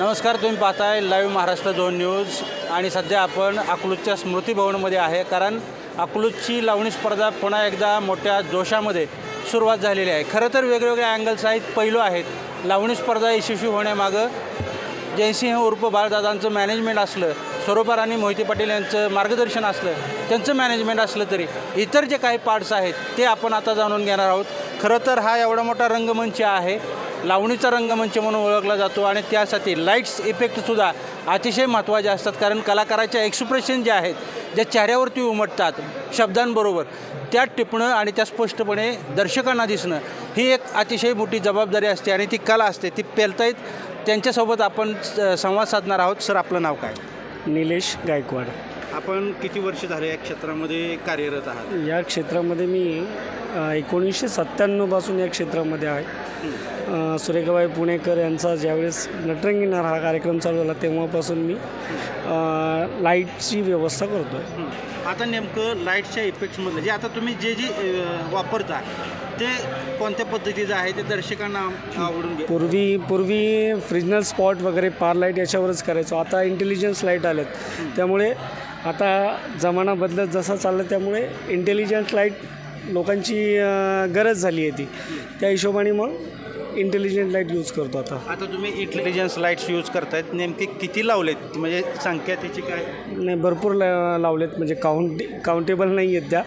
नमस्कार तुम्ही पाहताय लाईव्ह महाराष्ट्र दोन न्यूज आणि सध्या आपण अकलूजच्या स्मृतीभवनमध्ये आहे कारण अकलूजची लावणी स्पर्धा पुन्हा एकदा मोठ्या जोशामध्ये सुरुवात झालेली आहे. खरं तर वेगवेगळ्या अँगल्स आहेत पैलू आहेत. लावणी स्पर्धा यशस्वी होण्यामागं जयसिंह उर्फ बाळदादांचं मॅनेजमेंट असलं स्वरूपा राणी मोहिते पाटील यांचं मार्गदर्शन असलं त्यांचं मॅनेजमेंट असलं तरी इतर जे काही पार्ट्स आहेत ते आपण आता जाणून घेणार आहोत. खरं तर हा एवढा मोठा रंगमंच आहे. लावणीचा रंगमंच म्हणून ओळखला जातो आणि त्यासाठी लाईट्स इफेक्टसुद्धा अतिशय महत्त्वाचे असतात. कारण कलाकाराच्या एक्सप्रेशन जे आहेत ज्या चेहऱ्यावरती उमटतात शब्दांबरोबर त्या टिपणं आणि त्या स्पष्टपणे दर्शकांना दिसणं ही एक अतिशय मोठी जबाबदारी असते आणि ती कला असते. ती पेलतायत. त्यांच्यासोबत आपण स- संवाद साधणार आहोत. सर आपलं नाव काय? निलेश गायकवाड. आपण किती वर्ष झाले या क्षेत्रामध्ये कार्यरत आहात? या क्षेत्रामध्ये मी एकोणीसशे सत्त्याण्णवपासून या क्षेत्रामध्ये आहे. सुरेखाबाई पुणेकर यांचा ज्यावेळेस नटरंगीनार हा कार्यक्रम चालू झाला तेव्हापासून मी लाईटची व्यवस्था करतो आहे आता नेमकं लाईटच्या इफेक्ट्समधलं जे आता तुम्ही जे जे वापरता ते कोणत्या पद्धतीचं आहे ते दर्शकांना आवडून घे. पूर्वी पूर्वी फ्रिजनल स्पॉट वगैरे पार लाइट याच्यावरच करायचो. आता इंटेलिजन्स लाइट आल्यात त्यामुळे आता जमाना बदलत जसा चालला त्यामुळे इंटेलिजन्स लाइट लोकांची गरज झाली आहे ती. त्या हिशोबाने मग इंटेलिजंट लाइट यूज करतो आता. आता तुम्ही इंटेलिजन्स लाईट्स यूज करतायत. नेमके किती लावलेत? म्हणजे संख्या त्याची काय? नाही भरपूर ला लावलेत. म्हणजे काउंट काउंटेबल नाही आहेत त्या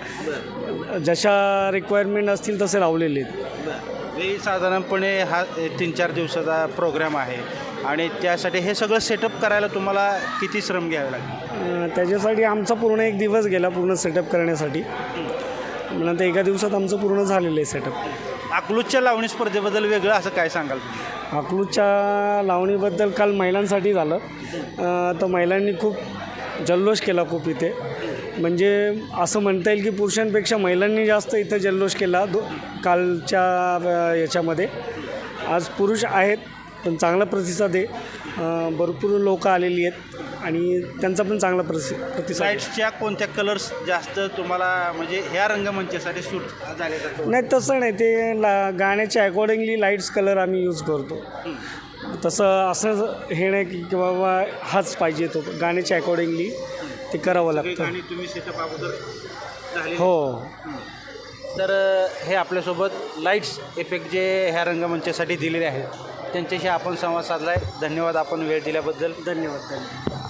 जशा रिक्वायरमेंट असतील तसे लावलेले आहेत. हे साधारणपणे हा तीन चार दिवसाचा प्रोग्राम आहे. आणि त्यासाठी हे सगळं सेटअप करायला तुम्हाला किती श्रम घ्यावे लागेल? अ, त्याच्यासाठी आमचा पूर्ण एक दिवस गेला पूर्ण सेटअप करण्यासाठी. नंतर एका दिवसात आमचं पूर्ण झालेलं आहे सेटअप अकलूजच्या लावणी स्पर्धेबद्दल वेगळं असं काय सांगाल तुम्ही? अकलूजच्या लावणीबद्दल काल महिलांसाठी झालं. अ, तर महिलांनी खूप जल्लोष केला खूप इथे. म्हणजे असं म्हणता येईल की पुरुषांपेक्षा महिलांनी जास्त इथं जल्लोष केला दो कालच्या याच्यामध्ये. आज पुरुष आहेत पण चांगला प्रतिसाद आहे. भरपूर लोक आलेली आहेत आणि त्यांचा पण चांगला प्रसि प्रतिसाद. लाईट्सच्या कोणत्या कलर्स जास्त तुम्हाला म्हणजे ह्या रंगमंचासाठी सूट झाले जातो नाही तसं नाही. ते ला गाण्याच्या अकॉर्डिंगली लाईट्स कलर आम्ही यूज करतो. तसं असं हे नाही की की बाबा हाच पाहिजे तो. गाण्याच्या अकॉर्डिंगली ते करावं लागतं. आणि तुम्ही सेटअप अगोदर झाले हो. तर हे आपल्यासोबत लाईट्स इफेक्ट जे ह्या रंगमंचासाठी दिलेले आहेत त्यांच्याशी आपण संवाद साधला आहे धन्यवाद आपण वेळ दिल्याबद्दल. धन्यवाद धन्यवाद.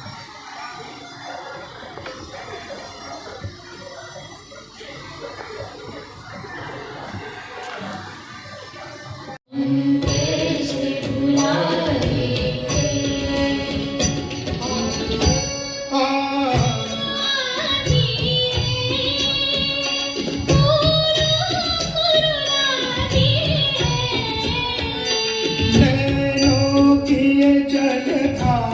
नैनो किए जल था